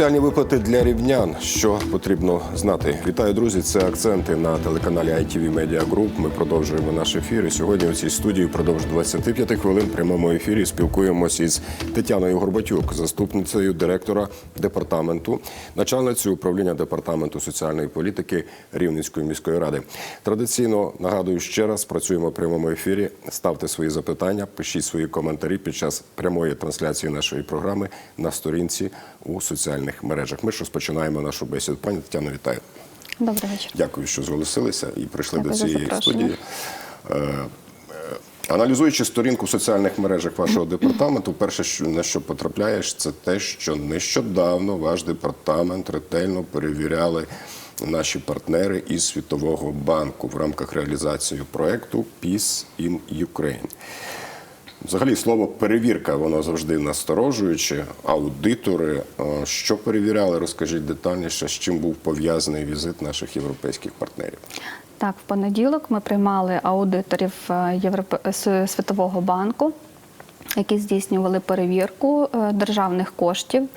Соціальні виплати для рівнян. Що потрібно знати? Вітаю, друзі! Це акценти на телеканалі ITV Media Group. Ми продовжуємо наш ефір. І сьогодні у цій студії впродовж 25 хвилин в прямому ефірі спілкуємося із Тетяною Горбатюк, заступницею директора департаменту, начальницею управління департаменту соціальної політики Рівненської міської ради. Традиційно нагадую ще раз, працюємо в прямому ефірі. Ставте свої запитання, пишіть свої коментарі під час прямої трансляції нашої програми на сторінці у соціальних мережах. Ми ж розпочинаємо нашу бесіду. Пані Тетяно, вітаю. Добрий вечір. Дякую, що зголосилися і прийшли Дякую до цієї студії. Е, е, Аналізуючи сторінку в соціальних мережах вашого департаменту, перше, на що потрапляєш, це те, що нещодавно ваш департамент ретельно перевіряли наші партнери із Світового банку в рамках реалізації проекту Peace in Ukraine. Взагалі, слово перевірка, воно завжди насторожуюче. Аудитори, е, що перевіряли, розкажіть детальніше, з чим був пов'язаний візит наших європейських партнерів. Так, в понеділок ми приймали аудиторів е, Європе... Світового банку, які здійснювали перевірку е, державних коштів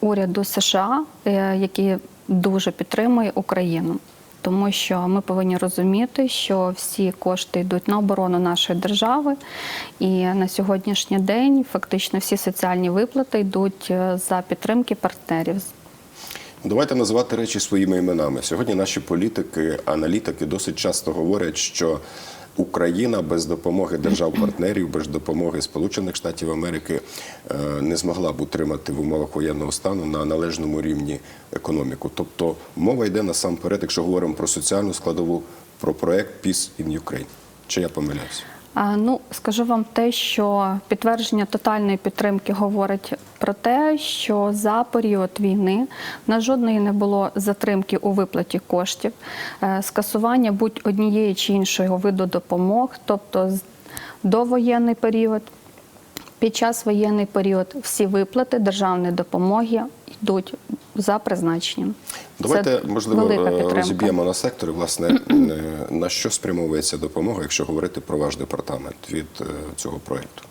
уряду США, е, який дуже підтримує Україну. Тому що ми повинні розуміти, що всі кошти йдуть на оборону нашої держави, і на сьогоднішній день фактично всі соціальні виплати йдуть е, за підтримки партнерів. Давайте називати речі своїми іменами. Сьогодні наші політики, аналітики досить часто говорять, що Україна без допомоги держав-партнерів, без допомоги Сполучених Штатів Америки е, не змогла б утримати в умовах воєнного стану на належному рівні економіку. Тобто мова йде насамперед, якщо говоримо про соціальну складову, про проект Peace in Ukraine. Чи я помиляюся? Ну, скажу вам те, що підтвердження тотальної підтримки говорить про те, що за період війни на жодної не було затримки у виплаті коштів, е, скасування будь-однієї чи іншого виду допомог, тобто довоєнний період, під час воєнний період всі виплати державної допомоги йдуть за призначенням. Давайте, Це можливо, е, розіб'ємо на сектори. Власне, е, на що спрямовується допомога, якщо говорити про ваш департамент від е, цього проєкту?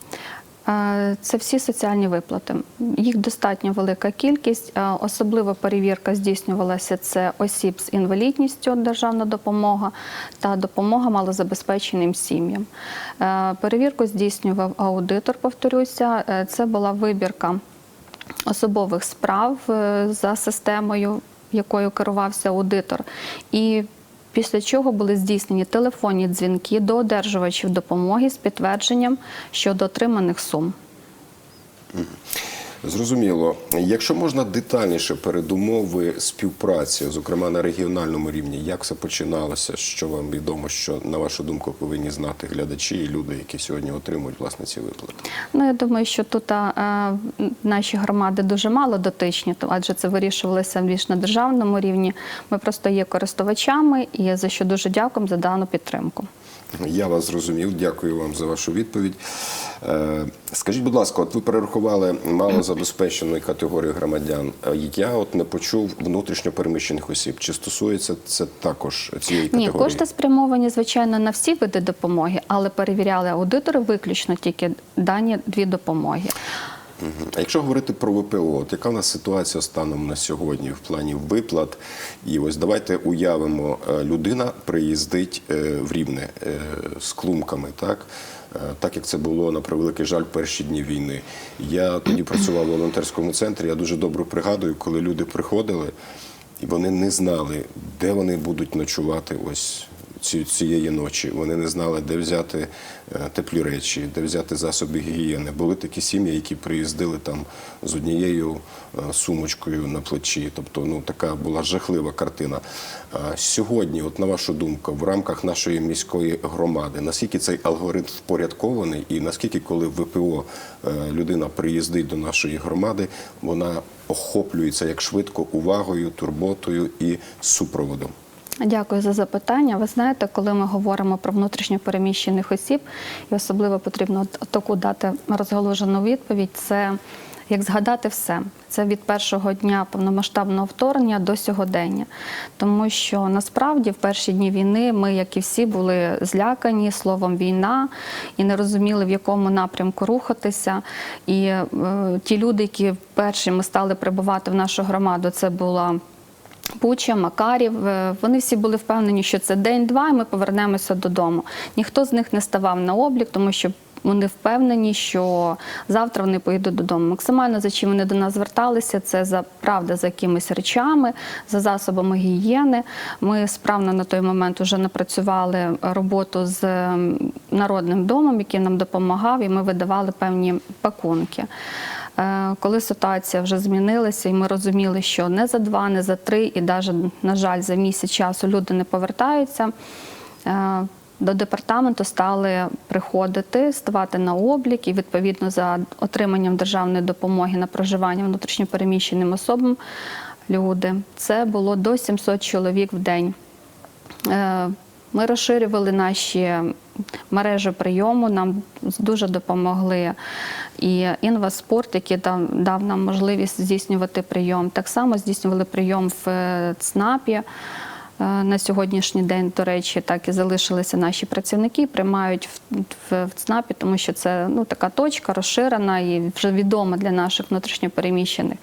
Це всі соціальні виплати. Їх достатньо велика кількість. Особлива перевірка здійснювалася це осіб з інвалідністю, державна допомога та допомога малозабезпеченим сім'ям. Перевірку здійснював аудитор, повторюся. Це була вибірка особових справ е, за системою, якою керувався аудитор. І Після чого були здійснені телефонні дзвінки до одержувачів допомоги з підтвердженням щодо отриманих сум. Зрозуміло. Якщо можна детальніше передумови співпраці, зокрема на регіональному рівні, як все починалося, що вам відомо, що на вашу думку повинні знати глядачі і люди, які сьогодні отримують власне ці виплати? Ну, я думаю, що тут а, наші громади дуже мало дотичні, то- адже це вирішувалося більш на державному рівні. Ми просто є користувачами і за що дуже дякуємо за дану підтримку. Я вас зрозумів. Дякую вам за вашу відповідь. Е, Скажіть, будь ласка, от ви перерахували малозабезпеченої категорії громадян. Е, Я от не почув внутрішньо переміщених осіб. Чи стосується це також цієї Ні, кошти спрямовані, звичайно, на всі види допомоги, але перевіряли аудитори виключно тільки дані дві допомоги. А якщо говорити про ВПО, от яка в нас ситуація станом на сьогодні в плані виплат? І ось давайте уявимо, е, людина приїздить е, в Рівне е, з клумками, так? Так як це було на превеликий жаль перші дні війни. Я тоді працював у волонтерському центрі. Я дуже добре пригадую, коли люди приходили, і вони не знали, де вони будуть ночувати ось цієї ночі. Вони не знали, де взяти е, теплі речі, де взяти засоби гігієни. Були такі сім'ї, які приїздили там з однією е, сумочкою на плечі. Тобто, ну така була жахлива картина. А Сьогодні, от на вашу думку, в рамках нашої міської громади, наскільки цей алгоритм впорядкований, і наскільки, коли ВПО е, людина приїздить до нашої громади, вона охоплюється як швидко увагою, турботою і супроводом. Дякую за запитання. Ви знаєте, коли ми говоримо про внутрішньо переміщених осіб, і особливо потрібно таку дати розголожену відповідь, це як згадати все. Це від першого дня повномасштабного вторгнення до сьогодення. Тому що насправді в перші дні війни ми, як і всі, були злякані словом війна і не розуміли, в якому напрямку рухатися. І е, ті люди, які першими стали прибувати в нашу громаду, це була. Буча, Макарів, е, вони всі були впевнені, що це день-два, і ми повернемося додому. Ніхто з них не ставав на облік, тому що вони впевнені, що завтра вони поїдуть додому. Максимально за чим вони до нас зверталися, це за правда за якимись речами, за засобами гігієни. Ми справно на той момент вже напрацювали роботу з народним домом, який нам допомагав, і ми видавали певні пакунки. Е, Коли ситуація вже змінилася, і ми розуміли, що не за два, не за три, і навіть, на жаль, за місяць часу люди не повертаються. е, До департаменту стали приходити, ставати на облік і відповідно за отриманням державної допомоги на проживання внутрішньопереміщеним особам люди. Це було до 700 чоловік в день. Ми розширювали наші мережі прийому. Нам дуже допомогли і інваспорт, який дав, дав нам можливість здійснювати прийом. Так само здійснювали прийом в е, ЦНАПі. Е, На сьогоднішній день, до речі, так і залишилися наші працівники, приймають в, ЦНАПі, тому що це ну, така точка розширена і вже відома для наших внутрішньопереміщених.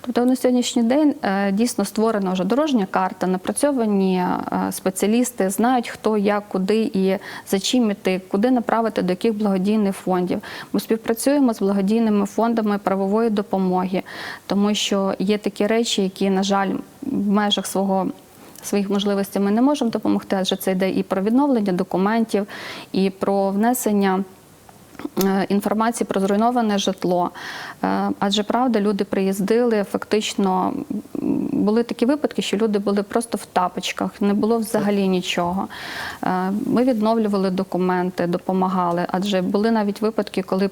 Тобто на сьогоднішній день е, дійсно створена вже дорожня карта, напрацьовані е, спеціалісти знають, хто, як, куди і за чим іти, куди направити, до яких благодійних фондів. Ми співпрацюємо з благодійними фондами правової допомоги, тому що є такі речі, які, на жаль, в межах свого своїх можливостей ми не можемо допомогти, адже це йде і про відновлення документів, і про внесення. е, Інформації про зруйноване житло, Е, адже правда, люди приїздили фактично. Були такі випадки, що люди були просто в тапочках, не було взагалі нічого. Е, Ми відновлювали документи, допомагали, адже були навіть випадки, коли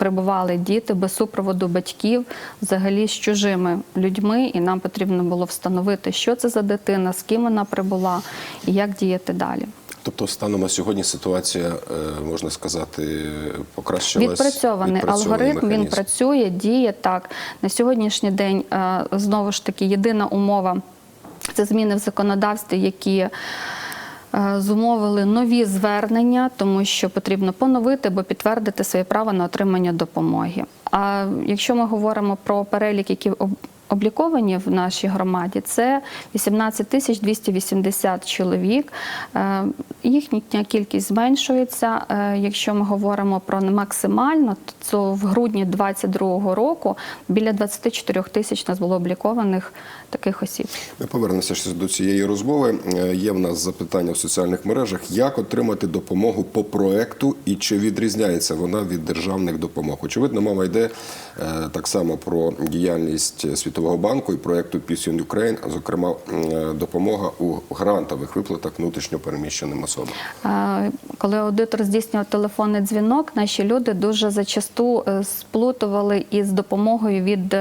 прибували діти без супроводу батьків, взагалі з чужими людьми, і нам потрібно було встановити, що це за дитина, з ким вона прибула і як діяти далі. Тобто, станом на сьогодні ситуація, е, можна сказати, покращилась? Відпрацьований Відпрацьований алгоритм, він працює, діє так. На сьогоднішній день е, знову ж таки єдина умова це зміни в законодавстві, які зумовили нові звернення, тому що потрібно поновити або підтвердити своє право на отримання допомоги. А якщо ми говоримо про перелік, які об- обліковані в нашій громаді, це 18 тисяч 280 чоловік. Е, Їхня кількість зменшується. Е, Якщо ми говоримо про максимально, то в грудні 2022 року біля 24 тисяч нас було облікованих таких осіб. Ми повернемося до цієї розмови. Е, Є в нас запитання в соціальних мережах: як отримати допомогу по проекту і чи відрізняється вона від державних допомог? Очевидно, мова йде е, так само про діяльність Світового банку і проекту Peace in Ukraine, зокрема е, допомога у грантових виплатах внутрішньопереміщеним особам. Коли аудитор здійснював телефонний дзвінок, наші люди дуже зачасту е, сплутували із допомогою від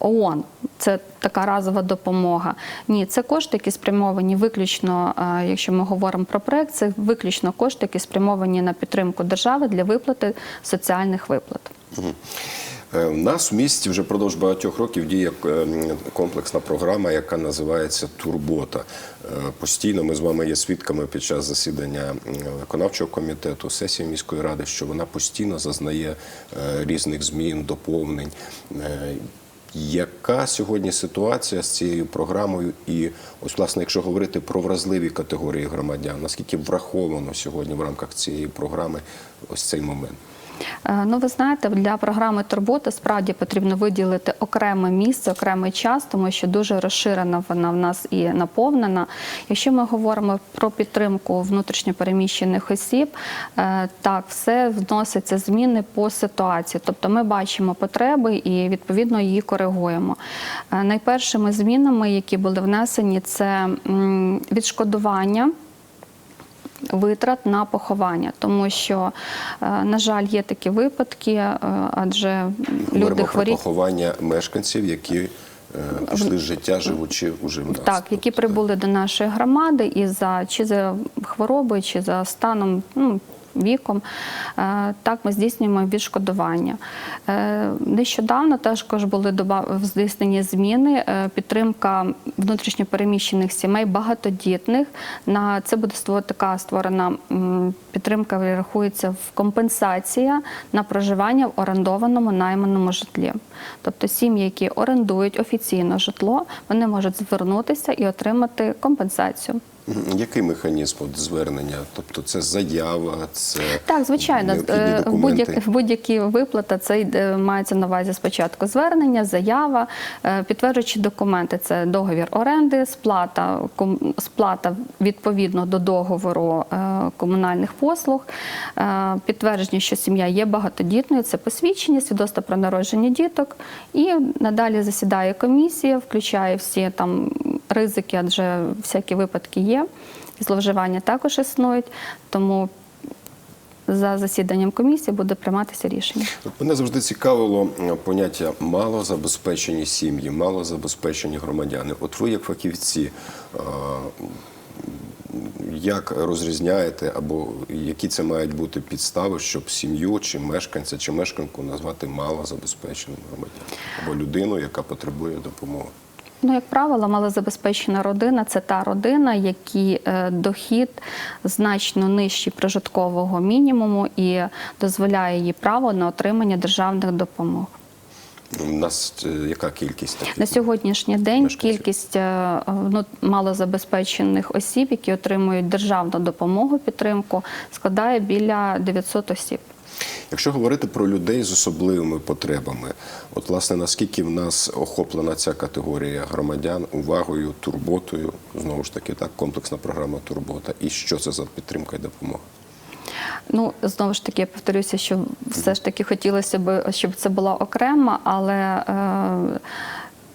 ООН. Це така разова допомога. Ні, це кошти, які спрямовані виключно, якщо ми говоримо про проект, це виключно кошти, які спрямовані на підтримку держави для виплати соціальних виплат. Е, У нас в місті вже впродовж багатьох років діє е, комплексна програма, яка називається Турбота. Е, Постійно ми з вами є свідками під час засідання виконавчого комітету, сесії міської ради, що вона постійно зазнає е, різних змін, доповнень. Е, Яка сьогодні ситуація з цією програмою? І ось, власне, якщо говорити про вразливі категорії громадян, наскільки враховано сьогодні в рамках цієї програми ось цей момент? Е, Ну, ви знаєте, для програми Турбота справді потрібно виділити окреме місце, окремий час, тому що дуже розширена вона в нас і наповнена. Якщо ми говоримо про підтримку внутрішньопереміщених осіб, е, так, все вносяться зміни по ситуації. Тобто ми бачимо потреби і відповідно її коригуємо. Е, Найпершими змінами, які були внесені, це відшкодування витрат на поховання, тому що, е, на жаль, є такі випадки, е, адже Говоримо люди про поховання мешканців, які е, пішли з життя, живучи уже в нас. Так, які прибули до нашої громади і за чи за хвороби, чи за станом ну, віком. Е, Так, ми здійснюємо відшкодування. Е, Нещодавно також були здійснені зміни. е, Підтримка внутрішньопереміщених сімей, багатодітних. На це буде така створена підтримка, рахується в компенсація на проживання в орендованому найманому житлі. Тобто сім'ї, які орендують офіційно житло, вони можуть звернутися і отримати компенсацію. Який механізм от звернення? Тобто це заява, це Так, звичайно, е, в будь-як- в будь-які виплати це мається на увазі спочатку звернення, заява, е, підтверджуючі документи. Це договір оренди, сплата, сплата відповідно до договору е, комунальних послуг, е, підтвердження, що сім'я є багатодітною, це посвідчення, свідоцтво про народження діток. І надалі засідає комісія, включає всі там ризики, адже всякі випадки є. Зловживання також існують, тому за засіданням комісії буде прийматися рішення. Мене завжди цікавило е, поняття малозабезпечені сім'ї, малозабезпечені громадяни. От ви, як фахівці, е, як розрізняєте або які це мають бути підстави, щоб сім'ю чи мешканця чи мешканку назвати малозабезпеченим громадянином або людину, яка потребує допомоги? Ну, як правило, малозабезпечена родина це та родина, який е, дохід значно нижчий прожиткового мінімуму і дозволяє їй право на отримання державних допомог. У нас е, яка кількість таких? На сьогоднішній день Мешканців. кількість е, ну, малозабезпечених осіб, які отримують державну допомогу, підтримку, складає біля 900 осіб. Якщо говорити про людей з особливими потребами, от власне наскільки в нас охоплена ця категорія громадян увагою, турботою, знову ж таки, так, комплексна програма турбота, і що це за підтримка і допомога? Ну, знову ж таки, я повторюся, що все ж таки хотілося б, щоб це була окрема, але е,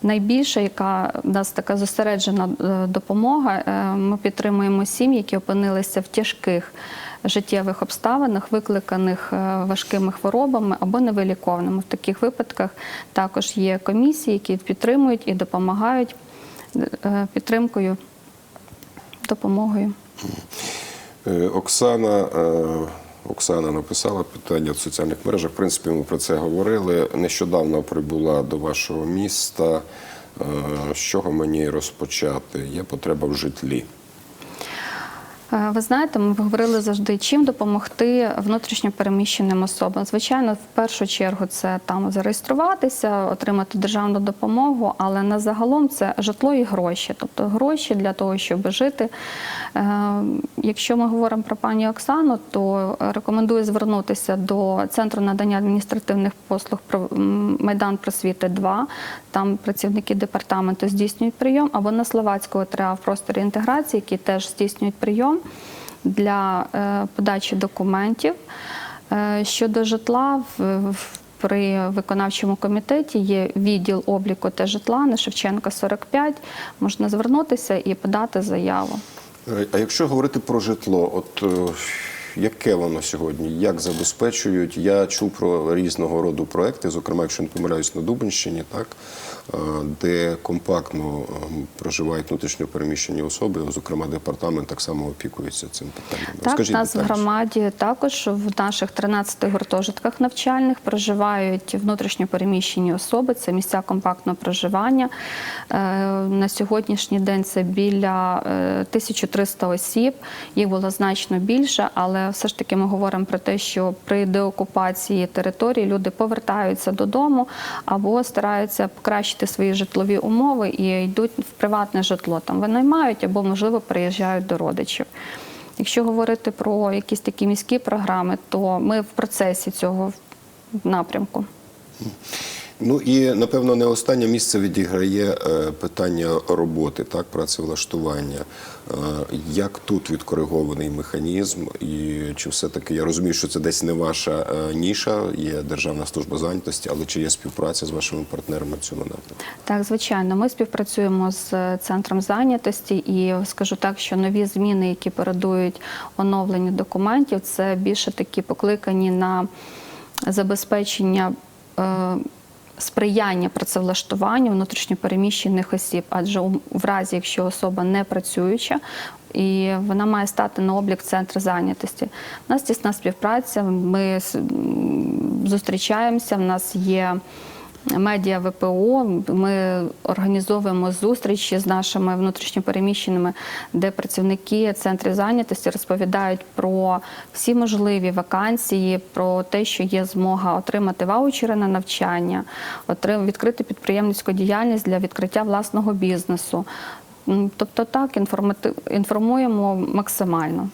найбільша, яка в нас така зосереджена е, допомога, е, ми підтримуємо сім'ї, які опинилися в тяжких життєвих обставинах, викликаних е, важкими хворобами або невиліковними. В таких випадках також є комісії, які підтримують і допомагають е, підтримкою, допомогою. Е, Оксана. Оксана написала питання в соціальних мережах. В принципі, ми про це говорили. Нещодавно прибула до вашого міста. З чого мені розпочати? Є потреба в житлі. Е, Ви знаєте, ми говорили завжди, чим допомогти внутрішньо переміщеним особам. Звичайно, в першу чергу це там зареєструватися, отримати державну допомогу, але на загалом це житло і гроші, тобто гроші для того, щоб жити. Е, Якщо ми говоримо про пані Оксану, то рекомендую звернутися до центру надання адміністративних послуг про Майдан Просвіти 2. Там працівники департаменту здійснюють прийом, або на Словацького ТРА в просторі інтеграції, які теж здійснюють прийом для е, подачі документів. Е, Щодо житла, при виконавчому комітеті є відділ обліку та житла на Шевченка 45. Можна звернутися і подати заяву. Е, А якщо говорити про житло, от яке воно сьогодні? Як забезпечують? Я чув про різного роду проекти, зокрема, якщо не помиляюсь, на Дубенщині, так е, де компактно е, проживають внутрішньо переміщені особи, зокрема, департамент так само опікується цим питанням. Так, Розкажіть нас в громаді також в наших 13 гуртожитках навчальних проживають внутрішньо переміщені особи. Це місця компактного проживання. Е, На сьогоднішній день це біля е, 1300 осіб. Їх було значно більше, але все ж таки ми говоримо про те, що при деокупації території люди повертаються додому або стараються покращити свої житлові умови і йдуть в приватне житло. Там винаймають або, можливо, приїжджають до родичів. Якщо говорити про якісь такі міські програми, то ми в процесі цього напрямку. Ну і напевно не останнє місце відіграє е, питання роботи, так працевлаштування. Е, Як тут відкоригований механізм, і чи все-таки я розумію, що це десь не ваша е, ніша, є Державна служба зайнятості, але чи є співпраця з вашими партнерами в цьому напрямку? Так, звичайно, ми співпрацюємо з центром зайнятості, і скажу так, що нові зміни, які передують оновленню документів, це більше такі покликані на забезпечення. Сприяння працевлаштуванню внутрішньопереміщених осіб, адже в разі, якщо особа не працююча, і вона має стати на облік центру зайнятості. У нас тісна співпраця. Ми зустрічаємося. В нас є медіа ВПО. Ми організовуємо зустрічі з нашими внутрішньопереміщеними, де працівники центрів зайнятості розповідають про всі можливі вакансії, про те, що є змога отримати ваучери на навчання, отрим- відкрити підприємницьку діяльність для відкриття власного бізнесу. Тобто так інформуємо максимально.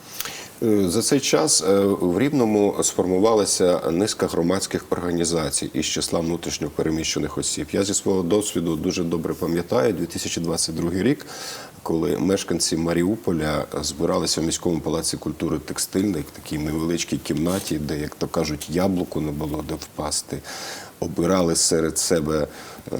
Е, За цей час е, в Рівному сформувалася низка громадських організацій із числа внутрішньо переміщених осіб. Я зі свого досвіду дуже добре пам'ятаю 2022 рік, коли мешканці Маріуполя збиралися в міському палаці культури текстильний, в такій невеличкій кімнаті, де, як то кажуть, яблуку не було де впасти. Обирали серед себе е,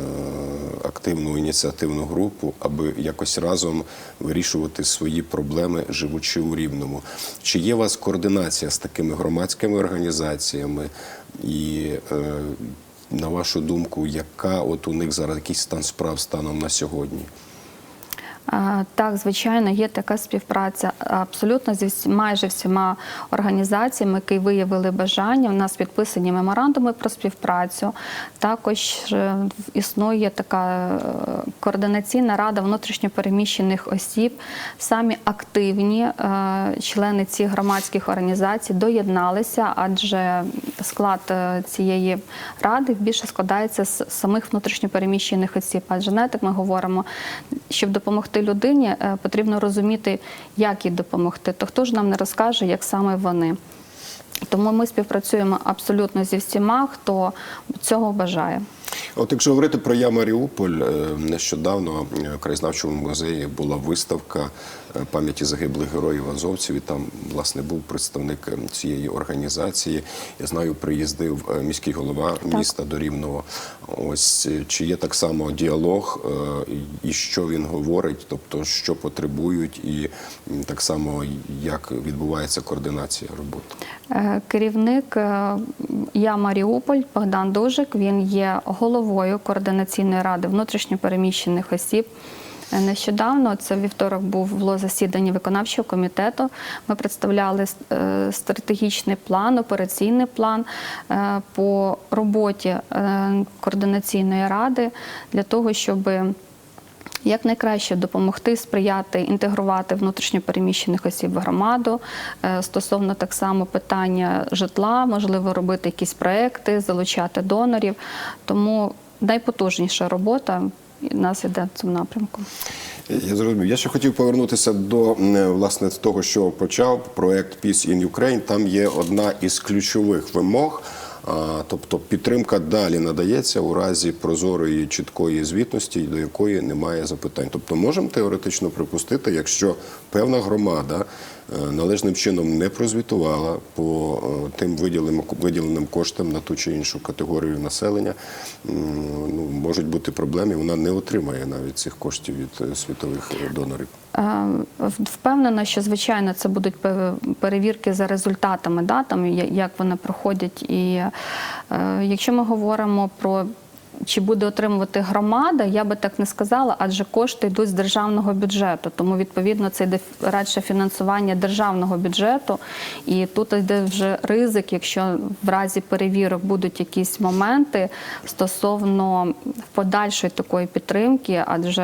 активну ініціативну групу, аби якось разом вирішувати свої проблеми, живучи у Рівному. Чи є у вас координація з такими громадськими організаціями? І е, на вашу думку, яка от у них зараз якийсь стан справ станом на сьогодні? Так, звичайно, є така співпраця абсолютно зі майже всіма організаціями, які виявили бажання. У нас підписані меморандуми про співпрацю. Також е, існує така е, координаційна рада внутрішньопереміщених осіб. Самі активні е, члени цих громадських організацій доєдналися, адже склад цієї ради більше складається з самих внутрішньопереміщених осіб. Адже знаєте, як ми говоримо, щоб допомогти людині, е, потрібно розуміти, як їй допомогти. То хто ж нам не розкаже, як саме вони. Тому ми співпрацюємо абсолютно зі всіма, хто цього бажає. От якщо говорити про Я Маріуполь, е, нещодавно е, в краєзнавчому музеї була виставка пам'яті загиблих героїв азовців. І там власне був представник е, цієї організації. Я знаю, приїздив е, міський голова міста до Рівного. Ось е, чи є так само діалог, е, і що він говорить, тобто що потребують, і так само як відбувається координація роботи. Е, Керівник е, Я Маріуполь Богдан Дужик. Він є головою координаційної ради внутрішньопереміщених осіб. Нещодавно це вівторок було засідання виконавчого комітету. Ми представляли е, стратегічний план, операційний план е, по роботі е, координаційної ради для того, щоби як найкраще допомогти сприяти інтегрувати внутрішньопереміщених осіб в громаду стосовно так само питання житла, можливо, робити якісь проекти, залучати донорів. Тому найпотужніша робота нас іде в цьому напрямку. Я зрозумів. Я ще хотів повернутися до власне того, що почав проект Peace in Ukraine. Там є одна із ключових вимог. Тобто підтримка далі надається у разі прозорої чіткої звітності, до якої немає запитань. Тобто можемо теоретично припустити, якщо певна громада е, належним чином не прозвітувала по е, тим виділеним, коштам на ту чи іншу категорію населення, ну, можуть бути проблеми, вона не отримає навіть цих коштів від е, світових е, донорів. Е, Впевнена, що звичайно це будуть пе- перевірки за результатами, да, там, як вони проходять. І е, якщо ми говоримо про чи буде отримувати громада, я би так не сказала, адже кошти йдуть з державного бюджету. Тому відповідно це йде радше фінансування державного бюджету. І тут йде вже ризик, якщо в разі перевірок будуть якісь моменти стосовно подальшої такої підтримки, адже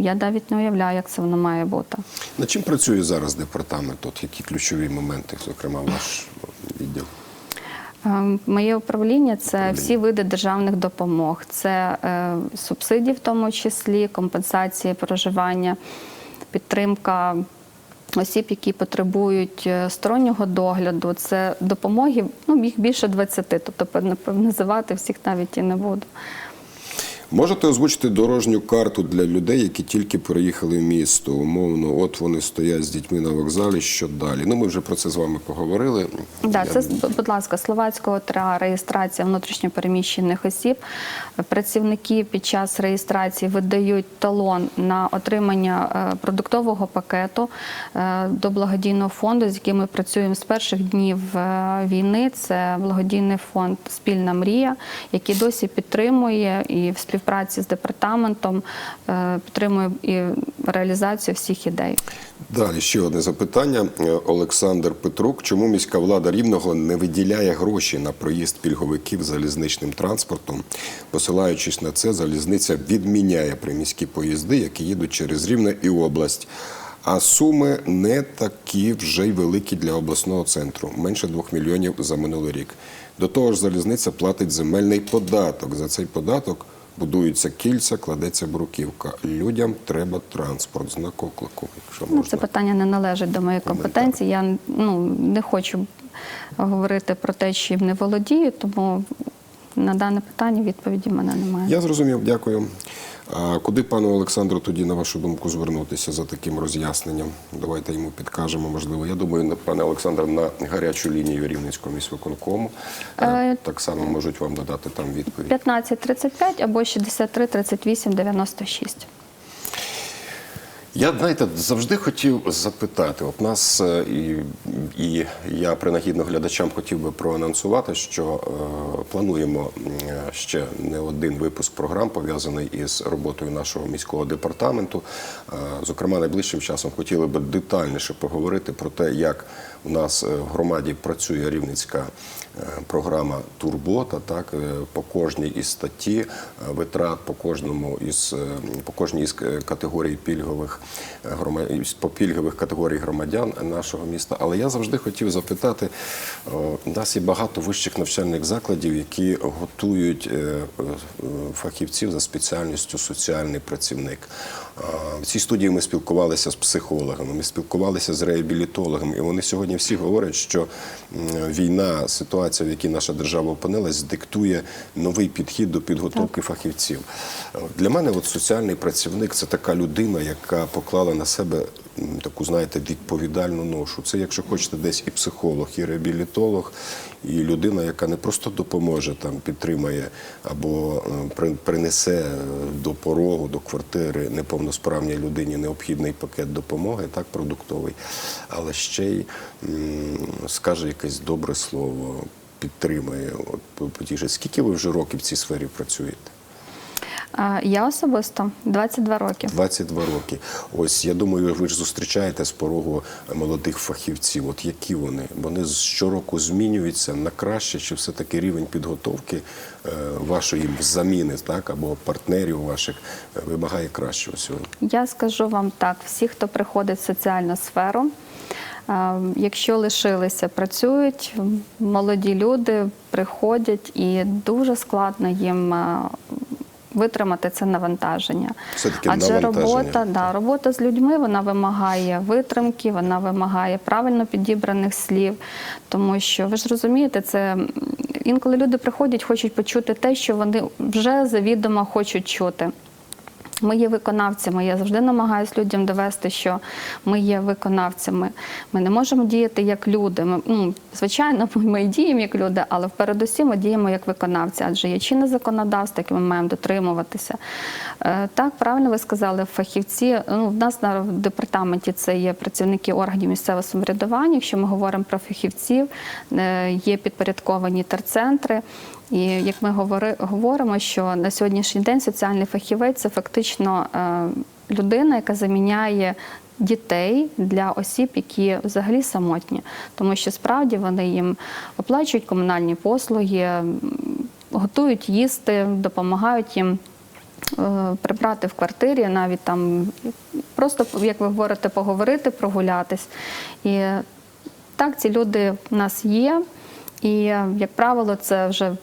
я навіть не уявляю, як це воно має бути. Над чим працює зараз департамент? От які ключові моменти, зокрема, ваш відділ? Е, Моє управління це всі види державних допомог. Це е, субсидії, в тому числі, компенсації проживання, підтримка осіб, які потребують е, стороннього догляду. Це допомоги, ну їх більше 20, тобто називати всіх навіть і не буду. Можете озвучити дорожню карту для людей, які тільки переїхали в місто? Умовно, от вони стоять з дітьми на вокзалі. Що далі? Ну, ми вже про це з вами поговорили. Да, Я- це будь ласка, словацького ТРА реєстрація внутрішньопереміщених осіб. Працівники під час реєстрації видають талон на отримання е, продуктового пакету е, до благодійного фонду, з яким ми працюємо з перших днів е, війни. Це благодійний фонд Спільна мрія, який досі підтримує і в співпраці з департаментом е, підтримує і реалізацію всіх ідей. Далі ще одне запитання. Е, Олександр Петрук. Чому міська влада Рівного не виділяє гроші на проїзд пільговиків залізничним транспортом? Посилаючись на це, залізниця відміняє приміські поїзди, які їдуть через Рівне і область. А суми не такі вже й великі для обласного центру менше 2 мільйонів за минулий рік. До того ж, залізниця платить земельний податок. За цей податок будуються кільця, кладеться бруківка. Людям треба транспорт. Знак оклику, якщо Ну, можна. це питання не належить до моєї компетенції. Я ну, не хочу говорити про те, чим не володію, тому на дане питання відповіді в мене немає. Я зрозумів, дякую. А куди пану Олександру тоді, на вашу думку, звернутися за таким роз'ясненням? Давайте йому підкажемо, можливо. Я думаю, пане Олександр, на гарячу лінію Рівненського міськвиконкому е, Е, так само можуть вам додати там відповідь. 1535 або 63 38 96. Я знаєте, завжди хотів запитати. От нас е, і, і я принагідно глядачам хотів би проанонсувати, що е, плануємо ще не один випуск програм пов'язаний із роботою нашого міського департаменту. Е, зокрема, найближчим часом хотіли би детальніше поговорити про те, як у нас е, в громаді працює рівницька е, програма Турбота. Так е, по кожній із статті витрат, по кожному із по кожній із категорій пільгових по пільгових категорій громадян нашого міста. Але я завжди хотів запитати: у нас є багато вищих навчальних закладів, які готують фахівців за спеціальністю соціальний працівник. В цій студії ми спілкувалися з психологами, ми спілкувалися з реабілітологами, і вони сьогодні всі говорять, що війна, ситуація, в якій наша держава опинилась, диктує новий підхід до підготовки фахівців. Е, Для мене от соціальний працівник це така людина, яка поклала на себе таку, знаєте, відповідальну ношу. Це, якщо хочете, десь і психолог, і реабілітолог, і людина, яка не просто допоможе, там підтримає або е, принесе е, до порогу, до квартири неповносправній людині необхідний пакет допомоги, так продуктовий, але ще й скаже якесь добре слово, підтримає. От потіше. Скільки ви вже років в цій сфері працюєте? Я особисто 22 роки. 22 роки. Ось я думаю, ви ж зустрічаєте з порогу молодих фахівців. От які вони? Вони щороку змінюються на краще, чи все-таки рівень підготовки е, вашої заміни, так або партнерів ваших е, вимагає кращого сьогодні? Я скажу вам так: всі, хто приходить в соціальну сферу, е, якщо лишилися, працюють, молоді люди приходять і дуже складно їм. Витримати це навантаження, Все-таки адже навантаження. робота, да, робота з людьми вона вимагає витримки, вона вимагає правильно підібраних слів. Тому що ви ж розумієте, це інколи люди приходять, хочуть почути те, що вони вже завідомо хочуть чути. Ми є виконавцями. Я завжди намагаюся людям довести, що ми є виконавцями. Ми не можемо діяти як люди. Ми, ну, звичайно, ми діємо як люди, але передусім ми діємо як виконавці, адже є чинне законодавство, яке ми маємо дотримуватися. Е, Так, правильно ви сказали, фахівці. Ну, в нас на департаменті це є працівники органів місцевого самоврядування. Якщо ми говоримо про фахівців, е, є підпорядковані терцентри. І як ми говори, говоримо, що на сьогоднішній день соціальний фахівець це фактично е, людина, яка заміняє дітей для осіб, які взагалі самотні, тому що справді вони їм оплачують комунальні послуги, готують їсти, допомагають їм. е, Прибрати в квартирі, навіть там просто, як ви говорите, поговорити, прогулятись. І так, ці люди в нас є. І, як правило, це вже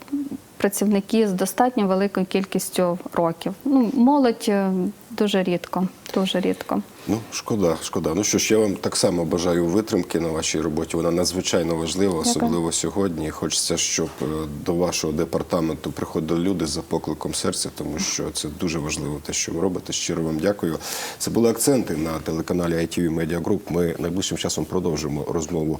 працівники з достатньо великою кількістю років. Ну, молодь е, дуже рідко, дуже рідко. Ну, шкода, шкода. Ну що ж, я вам так само бажаю витримки на вашій роботі. Вона надзвичайно важлива, особливо сьогодні. Хочеться, щоб е, до вашого департаменту приходили люди за покликом серця, тому що це дуже важливо те, що ви робите. Щиро вам дякую. Це були акценти на телеканалі ITV Media Group. Ми найближчим часом продовжимо розмову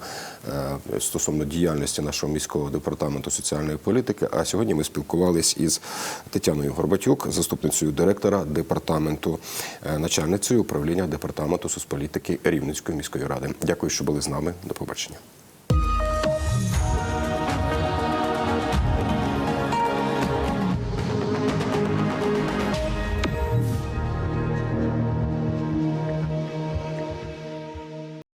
е, стосовно діяльності нашого міського департаменту соціальної політики. А сьогодні ми спілкувались із Тетяною Горбатюк, заступницею директора департаменту, е, начальницею управління департаменту соцполітики Рівненської міської ради. Дякую, що були з нами. До побачення.